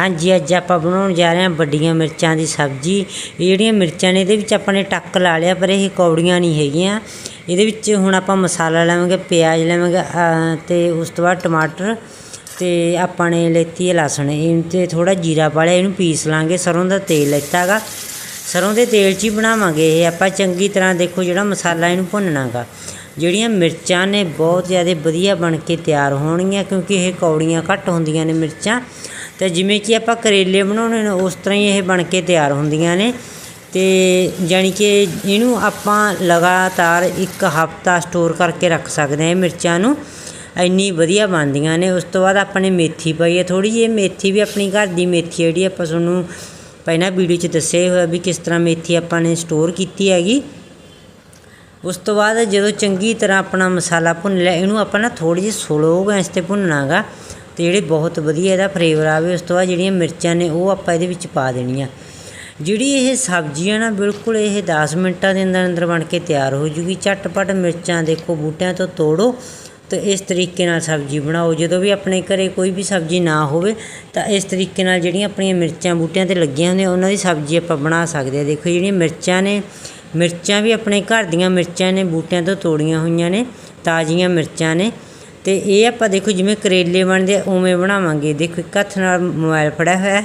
ਹਾਂਜੀ ਅੱਜ ਆਪਾਂ ਬਣਾਉਣ ਜਾ ਰਹੇ ਹਾਂ ਵੱਡੀਆਂ ਮਿਰਚਾਂ ਦੀ ਸਬਜ਼ੀ। ਇਹ ਜਿਹੜੀਆਂ ਮਿਰਚਾਂ ਨੇ ਇਹਦੇ ਵਿੱਚ ਆਪਾਂ ਨੇ ਟੱਕ ਲਾ ਲਿਆ ਪਰ ਇਹ ਕੌੜੀਆਂ ਨਹੀਂ ਹੈਗੀਆਂ। ਇਹਦੇ ਵਿੱਚ ਹੁਣ ਆਪਾਂ ਮਸਾਲਾ ਲਵਾਂਗੇ ਪਿਆਜ਼ ਲਵਾਂਗੇ ਅ, ਤੇ ਉਸ ਤੋਂ ਬਾਅਦ ਟਮਾਟਰ ਤੇ ਆਪਾਂ ਨੇ ਲੈਤੀ ਹੈ ਲਸਣ। ਇਹ ਤੇ ਥੋੜਾ ਜੀਰਾ ਪਾ ਲਿਆ ਇਹਨੂੰ ਪੀਸ ਲਾਂਗੇ। ਸਰੋਂ ਦਾ ਤੇਲ ਲੈਤਾ ਗਾ ਸਰੋਂ ਦੇ ਤੇਲ 'ਚ ਹੀ ਬਣਾਵਾਂਗੇ ਇਹ। ਆਪਾਂ ਚੰਗੀ ਤਰ੍ਹਾਂ ਦੇਖੋ ਜਿਹੜਾ ਮਸਾਲਾ ਇਹਨੂੰ ਭੁੰਨਣਾ ਗਾ ਜਿਹੜੀਆਂ ਮਿਰਚਾਂ ਨੇ ਬਹੁਤ ਜ਼ਿਆਦਾ ਵਧੀਆ ਬਣ ਕੇ ਤਿਆਰ ਹੋਣਗੀਆਂ ਕਿਉਂਕਿ ਇਹ ਕੌੜੀਆਂ ਘੱਟ ਹੁੰਦੀਆਂ ਨੇ ਮਿਰਚਾਂ। ਤੇ ਜਿਵੇਂ ਕਿ ਆਪਾਂ ਕਰੇਲੇ ਬਣਾਉਣੇ ਨੇ, ਉਸ ਤਰ੍ਹਾਂ ਹੀ ਇਹ ਬਣ ਕੇ ਤਿਆਰ ਹੁੰਦੀਆਂ ਨੇ। ਤੇ ਜਾਣੀ ਕਿ ਇਹਨੂੰ ਆਪਾਂ ਲਗਾਤਾਰ ਇੱਕ ਹਫਤਾ ਸਟੋਰ ਕਰਕੇ ਰੱਖ ਸਕਦੇ ਹਾਂ ਇਹ ਮਿਰਚਾਂ ਨੂੰ। ਇੰਨੀ ਵਧੀਆ ਬਣਦੀਆਂ ਨੇ। ਉਸ ਤੋਂ ਬਾਅਦ ਆਪਾਂ ਨੇ ਮੇਥੀ ਪਾਈ ਹੈ। ਥੋੜੀ ਜਿਹੀ ਮੇਥੀ ਵੀ ਆਪਣੀ ਘਰ ਦੀ ਮੇਥੀ ਜਿਹੜੀ ਆਪਾਂ ਤੁਹਾਨੂੰ ਪਹਿਲਾਂ ਵੀਡੀਓ 'ਚ ਦੱਸਿਆ ਹੋਇਆ ਵੀ ਕਿਸ ਤਰ੍ਹਾਂ ਮੇਥੀ ਆਪਾਂ ਨੇ ਸਟੋਰ ਕੀਤੀ ਹੈਗੀ। ਉਸ ਤੋਂ ਬਾਅਦ ਜਦੋਂ ਚੰਗੀ ਤਰ੍ਹਾਂ ਆਪਣਾ ਮਸਾਲਾ ਭੁੰਨ ਲਿਆ, ਇਹਨੂੰ ਆਪਾਂ ਨਾ ਥੋੜੀ ਜਿਹੀ ਸਲੋ ਗੈਸ ਤੇ ਭੁੰਨਣਾਗਾ ਤੇ ਜਿਹੜੇ ਬਹੁਤ ਵਧੀਆ ਇਹਦਾ ਫਲੇਵਰ ਆਵੇ, ਉਸ ਤੋਂ ਬਾਅਦ ਜਿਹੜੀਆਂ ਮਿਰਚਾਂ ਨੇ, ਉਹ ਆਪਾਂ ਇਹਦੇ ਵਿੱਚ ਪਾ ਦੇਣੀਆਂ। ਜਿਹੜੀ ਇਹ ਸਬਜ਼ੀ ਆ ਨਾ, ਬਿਲਕੁਲ ਇਹ 10 ਮਿੰਟਾਂ ਦੇ ਅੰਦਰ ਅੰਦਰ ਬਣ ਕੇ ਤਿਆਰ ਹੋ ਜੂਗੀ। ਝਟਪਟ ਮਿਰਚਾਂ ਦੇਖੋ, ਬੂਟਿਆਂ ਤੋਂ ਤੋੜੋ ਤੇ ਇਸ ਤਰੀਕੇ ਨਾਲ ਸਬਜ਼ੀ ਬਣਾਓ। ਜਦੋਂ ਵੀ ਆਪਣੇ ਘਰੇ ਕੋਈ ਵੀ ਸਬਜ਼ੀ ਨਾ ਹੋਵੇ, ਤਾਂ ਇਸ ਤਰੀਕੇ ਨਾਲ ਜਿਹੜੀਆਂ ਆਪਣੀਆਂ ਮਿਰਚਾਂ ਬੂਟਿਆਂ ਤੇ ਲੱਗੀਆਂ ਹੁੰਦੀਆਂ, ਉਹਨਾਂ ਦੀ ਸਬਜ਼ੀ ਆਪਾਂ ਬਣਾ ਸਕਦੇ ਹਾਂ। ਦੇਖੋ, ਜਿਹੜੀਆਂ ਮਿਰਚਾਂ ਨੇ, ਮਿਰਚਾਂ ਵੀ ਆਪਣੇ ਘਰ ਦੀਆਂ ਮਿਰਚਾਂ ਨੇ, ਬੂਟਿਆਂ ਤੋਂ ਤੋੜੀਆਂ ਹੋਈਆਂ ਨੇ, ਤਾਜ਼ੀਆਂ ਮਿਰਚਾਂ ਨੇ। ਤੇ ਇਹ ਆਪਾਂ ਦੇਖੋ ਜਿਵੇਂ ਕਰੇਲੇ ਬਣਦੇ ਆ, ਉਵੇਂ ਬਣਾਵਾਂਗੇ। ਦੇਖੋ ਇੱਕ ਹੱਥ ਨਾਲ ਮੋਬਾਈਲ ਫੜਿਆ ਹੋਇਆ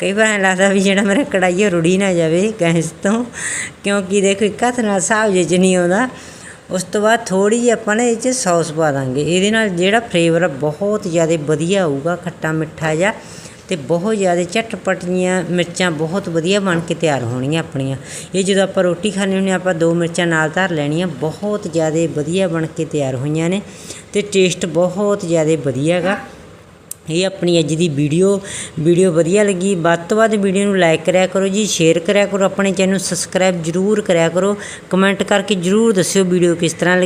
ਕਈ ਵਾਰ ਐਂ ਲੱਗਦਾ ਵੀ ਜਿਹੜਾ ਮੇਰਾ ਕੜਾਈ ਰੁੜੀ ਨਾ ਜਾਵੇ ਗੈਸ ਤੋਂ। ਕਿਉਂਕਿ ਦੇਖੋ ਇੱਕ ਹੱਥ ਨਾਲ ਹਿਸਾਬ ਜੇ ਨਹੀਂ ਆਉਂਦਾ, ਉਸ ਤੋਂ ਬਾਅਦ ਥੋੜੀ ਜਿਹੀ ਆਪਾਂ ਨੇ ਇਹ 'ਚ ਸੌਸ ਪਾ ਦਾਂਗੇ। ਇਹਦੇ ਨਾਲ ਜਿਹੜਾ ਫਲੇਵਰ ਆ, ਬਹੁਤ ਜ਼ਿਆਦਾ ਵਧੀਆ ਆਊਗਾ, ਖੱਟਾ ਮਿੱਠਾ ਜਿਹਾ। ਤੇ ਬਹੁਤ ਜ਼ਿਆਦਾ ਚਟਪਟੀਆਂ ਮਿਰਚਾਂ ਬਹੁਤ ਵਧੀਆ ਬਣ ਕੇ ਤਿਆਰ ਹੋਣਗੀਆਂ ਆਪਣੀਆਂ। ਇਹ ਜਦੋਂ ਆਪਾਂ ਰੋਟੀ ਖਾਣੀ ਹੁੰਦੀ ਆਪਾਂ ਦੋ ਮਿਰਚਾਂ ਨਾਲ ਧਰ ਲੈਣੀਆਂ, ਬਹੁਤ ਜ਼ਿਆਦਾ ਵਧੀਆ ਬਣ ਕੇ ਤਿਆਰ ਹੋਈਆਂ ਨੇ ਤੇ ਟੇਸਟ ਬਹੁਤ ਜ਼ਿਆਦਾ ਵਧੀਆ ਗਾ ਇਹ ਆਪਣੀ ਅੱਜ ਦੀ ਵੀਡੀਓ ਵੀਡੀਓ ਵਧੀਆ ਲੱਗੀ। ਵੱਧ ਤੋਂ ਵੱਧ ਵੀਡੀਓ ਨੂੰ ਲਾਈਕ ਕਰਿਆ ਕਰੋ ਜੀ ਸ਼ੇਅਰ ਕਰਿਆ ਕਰੋ, ਆਪਣੇ ਚੈਨਲ ਨੂੰ ਸਬਸਕ੍ਰਾਈਬ ਜਰੂਰ ਕਰਿਆ ਕਰੋ। ਕਮੈਂਟ ਕਰਕੇ ਜਰੂਰ ਦੱਸਿਓ ਵੀਡੀਓ ਕਿਸ ਤਰ੍ਹਾਂ ਲੱਗੀ।